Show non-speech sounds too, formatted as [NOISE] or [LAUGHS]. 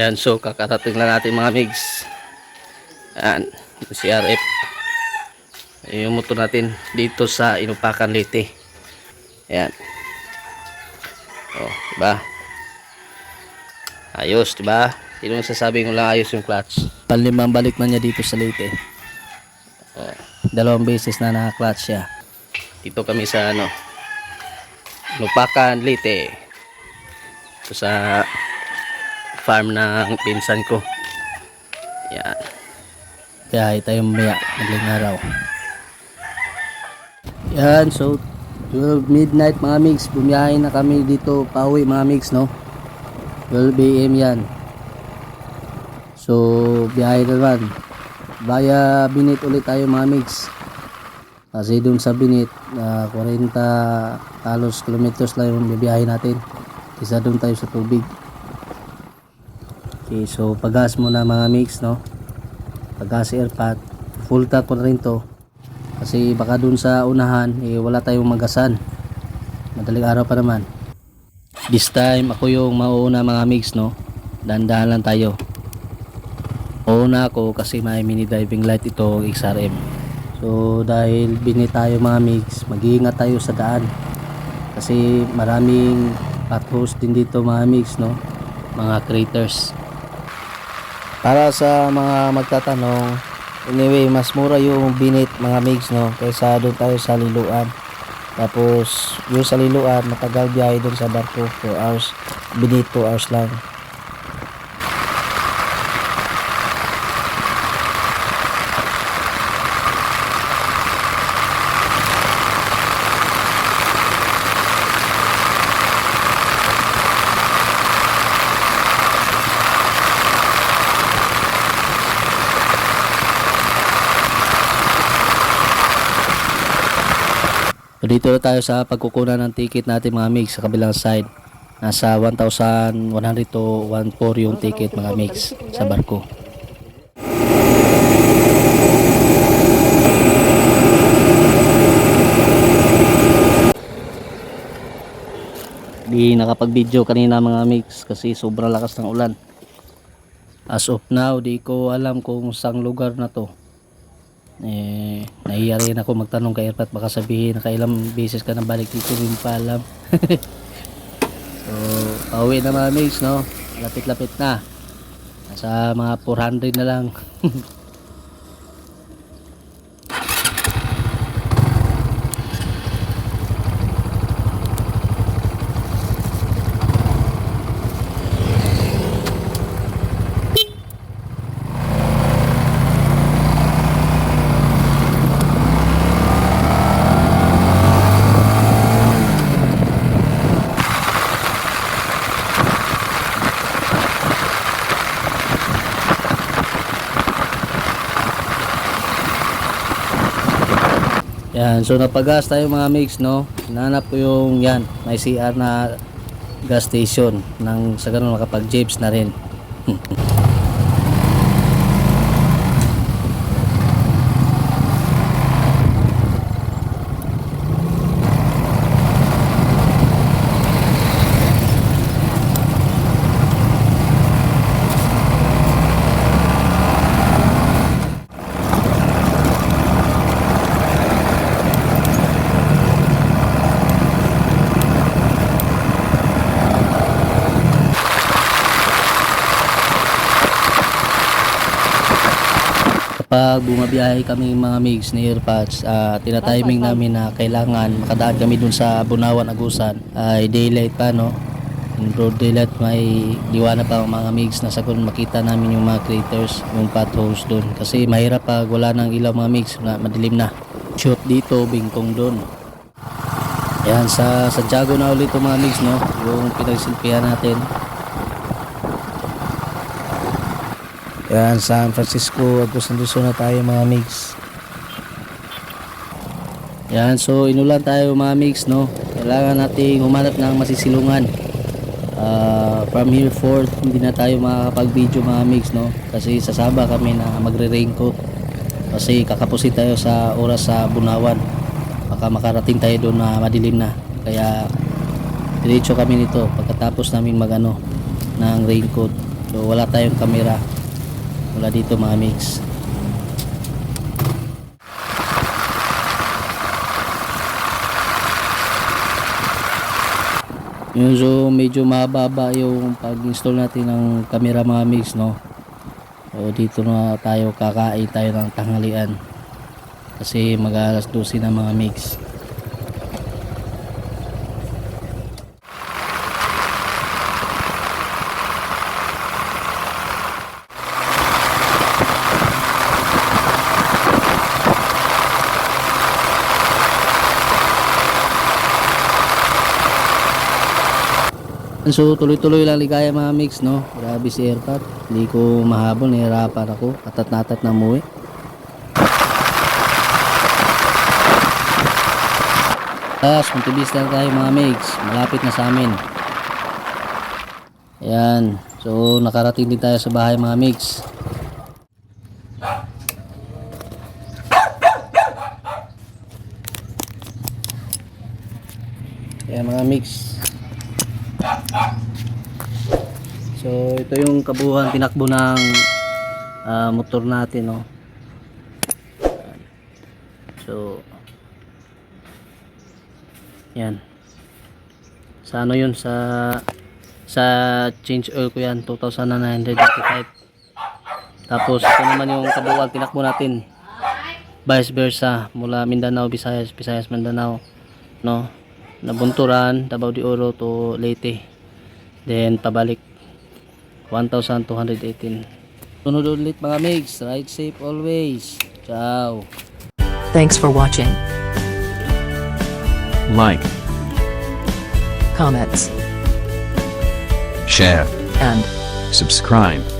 Yan, so kakarating lang natin mga migs. Yan, yung CRF. Yung motor natin dito sa Inupakan Leyte. Yan. Oh, diba? Ayos, diba? Sino ang sasabi ko lang ayos yung clutch? Panlimang balik na niya dito sa Leyte. Oh, dalawang beses na naka-clutch siya. Dito kami sa ano, Inupakan Leyte. Ito sa farm ng pinsan ko. Yan. Kaya tayo mamaya, madaling araw. Yan, so 12 midnight mga mix, bumiyahe na kami dito pauwi mga mix, no? 12 AM yan. So, biyahe na naman. Via Binit ulit tayo mga mix. Kasi dun sa Binit, na 40 halos kilometers lang yung bibiyahe natin. Isa dun tayo sa tubig. Okay, so pagas muna mga mix, no? Pagas airpat. Full tank ko na rin to. Kasi baka dun sa unahan, eh, wala tayong magasan. Madaling araw pa naman. This time, ako yung mauuna mga mix, no? Dahan-dahan lang tayo. Mauna ako kasi may mini diving light ito, XRM. So, dahil bini tayo mga mix, mag-iingat tayo sa daan. Kasi maraming potholes din dito mga mix, no? Mga craters. Para sa mga magtatanong, anyway, mas mura yung binit mga mix, no? Kaysa doon tayo sa liluan. Tapos, yung sa liluan, matagal biyahe doon sa barko, 4 hours. Binit 2 hours lang. Dito na tayo sa pagkukunan ng ticket natin mga mix sa kabilang side. Nasa 1,100 to 1,400 yung ticket mga mix sa barko. Di nakapag-video kanina mga mix kasi sobrang lakas ng ulan. As of now, di ko alam kung saan lugar na to eh nahiya rin ako magtanong kay Erpat. Baka sabihin nakailang beses ka na balik dito hindi pa [LAUGHS] so pauwi na mga mates no? Lapit lapit na. Nasa mga 400 na lang [LAUGHS] yan so napagas tayo mga mix no? Nanap ko yung yan may CR na gas station nang sa ganun makapag jeeps na rin [LAUGHS] kapag bumabiyahe kami mga migs ni Airpods, uh, tinatiming namin na kailangan makadaan kami dun sa Bunawan, Agusan, ay daylight pa, no? In broad daylight, may liwanag pa mga migs na sa makita namin yung mga craters, yung potholes dun. Kasi mahirap pag wala ng ilaw mga migs, na madilim na. Shoot dito, bingkong dun. Yan, sa Santiago na ulit mga migs, no? Yung pinagsilpihan natin. Yan, San Francisco, Agustin Luzon na tayo mga mix. Yan, so inulan tayo mga mix, no? Kailangan nating humanap ng masisilungan. Ah, from here forth, hindi na tayo makakapag-video mga mix, no? Kasi sasaba kami na magre-raincoat. Kasi kakapusin tayo sa oras sa Bunawan. Baka makarating tayo doon na madilim na. Kaya diretso kami nito pagkatapos namin magano ng raincoat. So, wala tayong kamera. Wala dito mga mix. Yun, so medyo mababa yung pag-install natin ng camera mga mix, no? So dito na tayo kakain tayo ng tanghalian. Kasi mag alas 12 na mga mix. So tuloy-tuloy lang ligaya mga mix no. Grabe si Airpat. Hindi ko mahabol, nahirapan ako. Atat-natat na muwi. Tapos, Montebis lang tayo mga mix. Malapit na sa amin. Ayan. So, nakarating din tayo sa bahay mga mix. Ayan mga mix. So ito yung kabuuan tinakbo ng ah, motor natin no. So yan. Sa ano yun sa sa change oil ko yan 2,985. Tapos ito naman yung kabuuan tinakbo natin. Vice versa mula Mindanao, Visayas, Visayas, Mindanao no. Nabunturan, Davao de Oro to Leyte. Then pabalik 1,218. Sunod ulit mga mix. Ride safe always. Ciao. Thanks for watching. like, Comments share, and subscribe.